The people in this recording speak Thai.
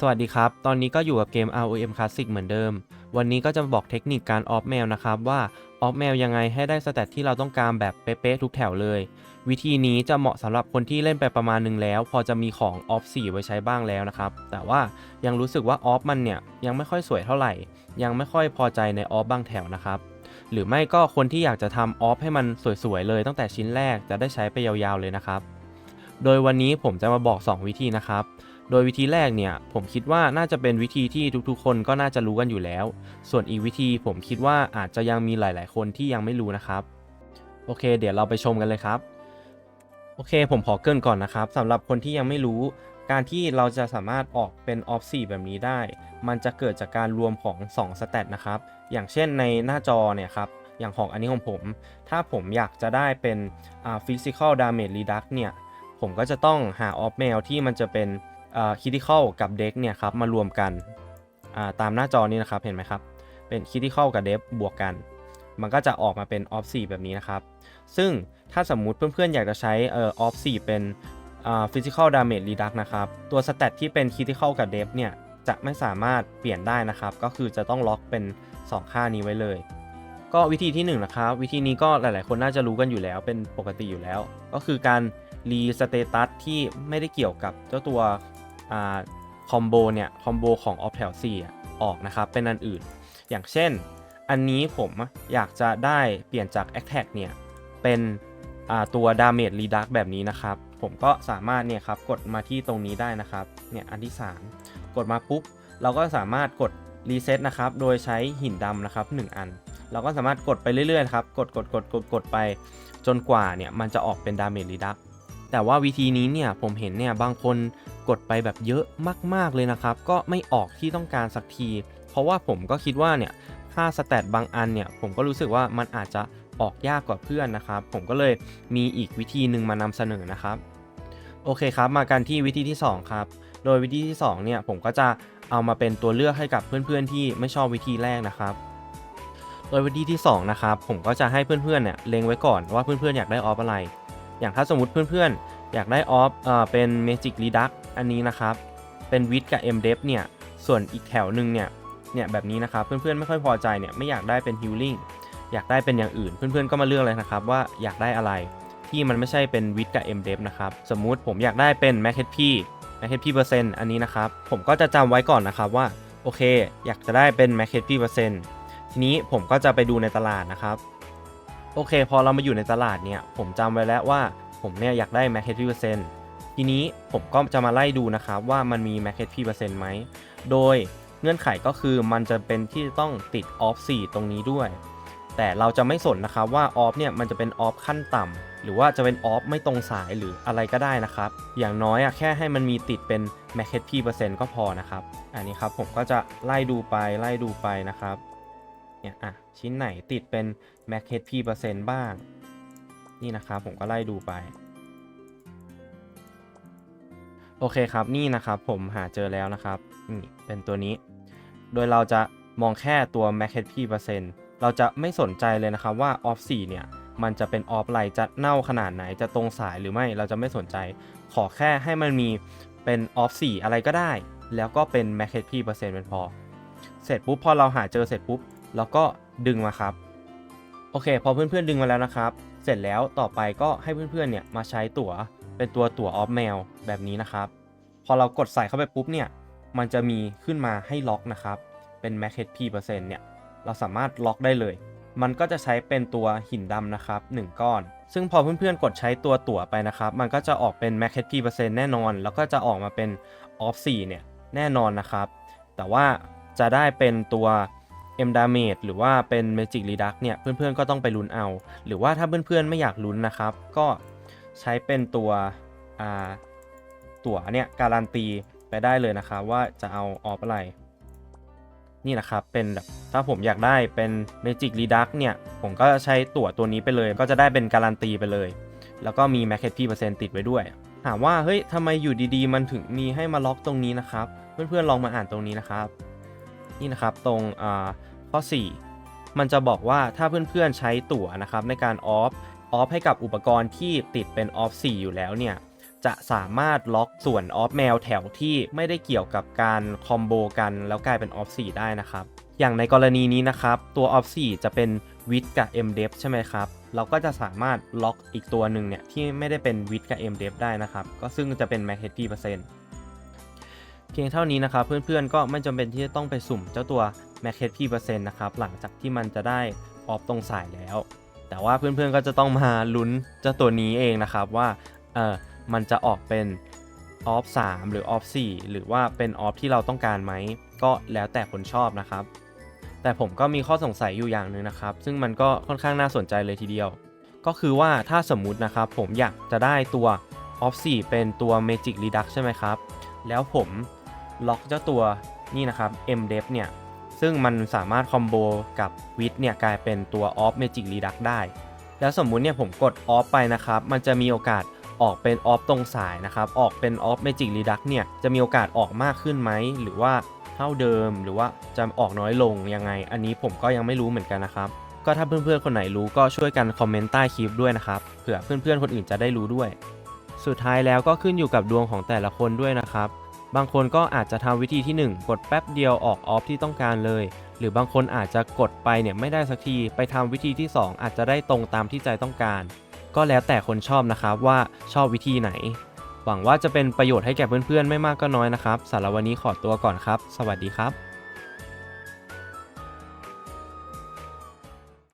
สวัสดีครับ ตอนนี้ก็อยู่กับเกม ROM Classic เหมือนเดิม วันนี้ก็จะบอกเทคนิคการออฟแมวนะครับว่าออฟแมวยังไงให้ได้สเตตที่เราต้องการแบบเป๊ะๆทุกแถวเลย วิธีนี้จะเหมาะสำหรับคนที่เล่นไปประมาณหนึงแล้ว พอจะมีของออฟ4ไว้ใช้บ้างแล้วนะครับ แต่ว่ายังรู้สึกว่าออฟมันเนี่ยยังไม่ค่อยสวยเท่าไหร่ ยังไม่ค่อยพอใจในออฟบางแถวนะครับ หรือไม่ก็คนที่อยากจะทำออฟให้มันสวยๆเลย ตั้งแต่ชิ้นแรกจะได้ใช้ไปยาวๆเลยนะครับ โดยวันนี้ผมจะมาบอก 2 วิธีนะครับ โดยวิธีแรกเนี่ยผมคิดว่าน่าจะเป็นวิธีที่ทุกๆ คนก็น่าจะรู้กันอยู่แล้ว ส่วนอีกวิธีผมคิดว่าอาจจะยังมีหลายๆ คนที่ยังไม่รู้นะครับ โอเค เดี๋ยวเราไปชมกันเลยครับ โอเค ผมขอเกินก่อนนะครับสำหรับคนที่ยังไม่รู้ การที่เราจะสามารถออกเป็นออฟ4แบบนี้ได้ มันจะเกิดจากการรวมของ2สเตตนะครับ อย่างเช่นในหน้าจอเนี่ยครับอย่างของอันนี้ของผม ถ้าผมอยากจะได้เป็นอ่า physical damage reduct เนี่ย ผมก็จะต้องหาออฟแมวที่มันจะเป็น คิติคอลกับเด็กเนี่ยครับมารวมกันาตามหน้าจอนี้นะครับเห็นไหมครับ เป็นคิติคอลกับเดฟบวกกัน มันก็จะออกมาเป็นออฟ4แบบนี้นะครับ ซึ่งถ้าสมมุติเพื่อนๆ อยากจะใช้เออออฟ4เป็นอ่า physical damage reduct นะครับ ตัวสเตตที่เป็น critical กับ depth เนี่ยจะไม่สามารถเปลี่ยนได้นะครับ ก็คือจะต้องล็อกเป็น 2 ค่านี้ไว้เลย ก็วิธีที่1นงนะครับ วิธีนี้ก็หลายๆ คนน่าจะรู้กันอยู่แล้วเป็นปกติอยู่แล้ว ก็คือการรีสเตตัสที่ไม่ได้เกี่ยวกับเจ้าตัว คอมโบเนี่ยคอมโบของ o f t e l 4อะออกนะครับเป็นอันอื่น อย่างเช่น อันนี้ผมอยากจะได้เปลี่ยนจาก Attack เนี่ยเป็นตัว Damage Redux แบบนี้นะครับ ผมก็สามารถเนี่ยครับกดมาที่ตรงนี้ได้นะครับเนี่ยอันที่ 3 กดมาปุ๊บ เราก็สามารถกด Reset นะครับโดยใช้หินดำนะครับ 1 อัน เราก็สามารถกดไปเรื่อยๆครับกดกดกดกดกดไปจนกว่าเนี่ยมันจะออกเป็น Damage Redux แต่ว่าวิธีนี้เนี่ยผมเห็นเนี่ยบางคน กดไปแบบเยอะมากๆเลยนะครับ ก็ไม่ออกที่ต้องการสักที เพราะว่าผมก็คิดว่าเนี่ยค่าสแตทบางอันเนี่ยผมก็รู้สึกว่ามันอาจจะออกยากกว่าเพื่อนนะครับ ผมก็เลยมีอีกวิธีหนึ่งมานำเสนอนะครับ โอเคครับ มากันที่วิธีที่ 2 ครับ โดยวิธีที่ 2 เนี่ยผมก็จะเอามาเป็นตัวเลือกให้กับเพื่อนๆที่ไม่ชอบวิธีแรกนะครับ โดยวิธีที่ 2 นะครับ ผมก็จะให้เพื่อนๆเนี่ยเล็งไว้ก่อนว่าเพื่อนๆอยากได้ออฟอะไร อย่างถ้าสมมติเพื่อนๆ อยากได้ออฟเอ่อเป็น Magic Reduct อันนี้นะครับ เป็นวิดกับ M d e p เนี่ย ส่วนอีกแถวหนึ่งเนี่ย เนี่ยแบบนี้นะครับ เพื่อนๆไม่ค่อยพอใจเนี่ยไม่อยากได้เป็น Healing อยากได้เป็นอย่างอื่น เพื่อนๆก็มาเลือกเลยนะครับว่าอยากได้อะไรที่มันไม่ใช่เป็นวิดกับ M d e p นะครับ สมมุติผมอยากได้เป็น Mac HP Mac HP เปอร์เซ็นต์อันนี้นะครับ ผมก็จะจำไว้ก่อนนะครับว่า โอเค อยากจะได้เป็น Mac HP เปอร์เซ็นต์ทีนี้ผมก็จะไปดูในตลาดนะครับ โอเค พอเรามาอยู่ในตลาดเนี่ย ผมจำไว้แล้วว่า ผมเนี่ยอยากได้ Mac HP เปอร์เซ็นต์ทีนี้ผมก็จะมาไล่ดูนะครับว่ามันมี Mac HP เปอร์เซ็นต์ไหม โดยเงื่อนไขก็คือมันจะเป็นที่ต้องติด off 4 ตรงนี้ด้วย แต่เราจะไม่สนนะครับว่า off เนี่ยมันจะเป็น off ขั้นต่ำหรือว่าจะเป็น off ไม่ตรงสายหรืออะไรก็ได้นะครับ อย่างน้อยอะแค่ให้มันมีติดเป็น Mac HP เปอร์เซ็นต์ก็พอนะครับ อันนี้ครับผมก็จะไล่ดูไปไล่ดูไปนะครับ เนี่ยอะชิ้นไหนติดเป็น Mac HP เปอร์เซ็นต์บ้าง นี่นะครับผมก็ไล่ดูไป โอเคครับนี่นะครับผมหาเจอแล้วนะครับนี่เป็นตัวนี้ โดยเราจะมองแค่ตัว Mac HP เปอร์เซ็นต์เราจะไม่สนใจเลยนะครับว่า off 4เนี่ยมันจะเป็น off อะไรจะเน่าขนาดไหนจะตรงสายหรือไม่เราจะไม่สนใจ ขอแค่ให้มันมีเป็น off 4อะไรก็ได้ แล้วก็เป็น Mac HP เปอร์เซ็นต์เป็นพอ เสร็จปุ๊บพอเราหาเจอเสร็จปุ๊บเราก็ดึงมาครับ โอเค พอเพื่อนๆดึงมาแล้วนะครับ เสร็จแล้วต่อไปก็ให้เพื่อนๆเนี่ยมาใช้ตั๋วเป็นตัวตั๋วออฟแมวแบบนี้นะครับ พอเรากดใส่เข้าไปปุ๊บเนี่ยมันจะมีขึ้นมาให้ล็อกนะครับ เป็น Max HP เปอร์เซ็นต์เนี่ยเราสามารถล็อกได้เลย มันก็จะใช้เป็นตัวหินดำนะครับ 1 ก้อน ซึ่งพอเพื่อนๆ กดใช้ตัวตั๋วไปนะครับ มันก็จะออกเป็น Max HP เปอร์เซ็นต์แน่นอน แล้วก็จะออกมาเป็น Off 4เนี่ยแน่นอนนะครับ แต่ว่าจะได้เป็นตัว M Damage หรือว่าเป็น Magic Reduct เนี่ย เพื่อนๆก็ต้องไปลุ้นเอา หรือว่าถ้าเพื่อนๆไม่อยากลุ้นนะครับ ก็ใช้เป็นตัวตั๋วเนี่ย การันตีไปได้เลยนะครับ ว่าจะเอาออฟอะไร นี่นะครับ เป็นแบบถ้าผมอยากได้เป็น Magic Reduct เนี่ย ผมก็ใช้ตั๋วตัวนี้ไปเลย ก็จะได้เป็นการันตีไปเลย แล้วก็มี Max HP เปอร์เซ็นต์ติดไว้ด้วยถามว่าเฮ้ยทำไมอยู่ดีๆ มันถึงมีให้มาล็อกตรงนี้นะครับ เพื่อนๆลองมาอ่านตรงนี้นะครับ นี่นะครับตรงข้อ 4 มันจะบอกว่าถ้าเพื่อนๆใช้ตั๋วนะครับในการออฟออฟให้กับอุปกรณ์ที่ติดเป็นออฟ4อยู่แล้วเนี่ยจะสามารถล็อกส่วนออฟแมวแถวที่ไม่ได้เกี่ยวกับการคอมโบกันแล้วกลายเป็นออฟ4ได้นะครับ อย่างในกรณีนี้นะครับ ตัว off 4จะเป็นวิดกับ mdef ใช่ไหมครับ เราก็จะสามารถล็อกอีกตัวหนึ่งเนี่ยที่ไม่ได้เป็นวิดกับ mdef ได้นะครับ ก็ซึ่งจะเป็น max HP เปอร์เซ็นต์ พียงเท่านี้นะครับเพื่อนๆก็ไม่จำเป็นที่จะต้องไปสุ่มเจ้าตัว max HP เปอร์เซ็นต์นะครับหลังจากที่มันจะได้ออฟตรงสายแล้ว แต่ว่าเพื่อนๆก็จะต้องมาลุ้นเจ้าตัวนี้เองนะครับว่าเออมันจะออกเป็นออฟ3หรือออฟ4หรือว่าเป็นออฟที่เราต้องการไหมก็แล้วแต่คนชอบนะครับ แต่ผมก็มีข้อสงสัยอยู่อย่างหนึ่งนะครับ ซึ่งมันก็ค่อนข้างน่าสนใจเลยทีเดียว ก็คือว่าถ้าสมมุตินะครับผมอยากจะได้ตัว off 4เป็นตัว magic redux ใช่ไหมครับ แล้วผม ล็อกเจ้าตัวนี่นะครับ mdef เนี่ยซึ่งมันสามารถคอมโบกับ wit เนี่ยกลายเป็นตัว off magic redux ได้ แล้วสมมุติเนี่ยผมกด off ไปนะครับ มันจะมีโอกาสออกเป็น off ตรงสายนะครับ ออกเป็น off magic redux เนี่ยจะมีโอกาสออกมากขึ้นไหม หรือว่าเท่าเดิมหรือว่าจะออกน้อยลงยังไง อันนี้ผมก็ยังไม่รู้เหมือนกันนะครับ ก็ถ้าเพื่อนๆคนไหนรู้ก็ช่วยกันคอมเมนต์ใต้คลิปด้วยนะครับเผื่อเพื่อนๆคนอื่นจะได้รู้ด้วย สุดท้ายแล้วก็ขึ้นอยู่กับดวงของแต่ละคนด้วยนะครับ บางคนก็อาจจะทำวิธีที่ 1 กดแป๊บเดียวออกออฟที่ต้องการเลย หรือบางคนอาจจะกดไปเนี่ยไม่ได้สักที ไปทำวิธีที่ 2 อาจจะได้ตรงตามที่ใจต้องการ ก็แล้วแต่คนชอบนะครับว่าชอบวิธีไหน หวังว่าจะเป็นประโยชน์ให้แก่เพื่อนๆไม่มากก็น้อยนะครับสำหรับวันนี้ขอตัวก่อนครับ สวัสดีครับ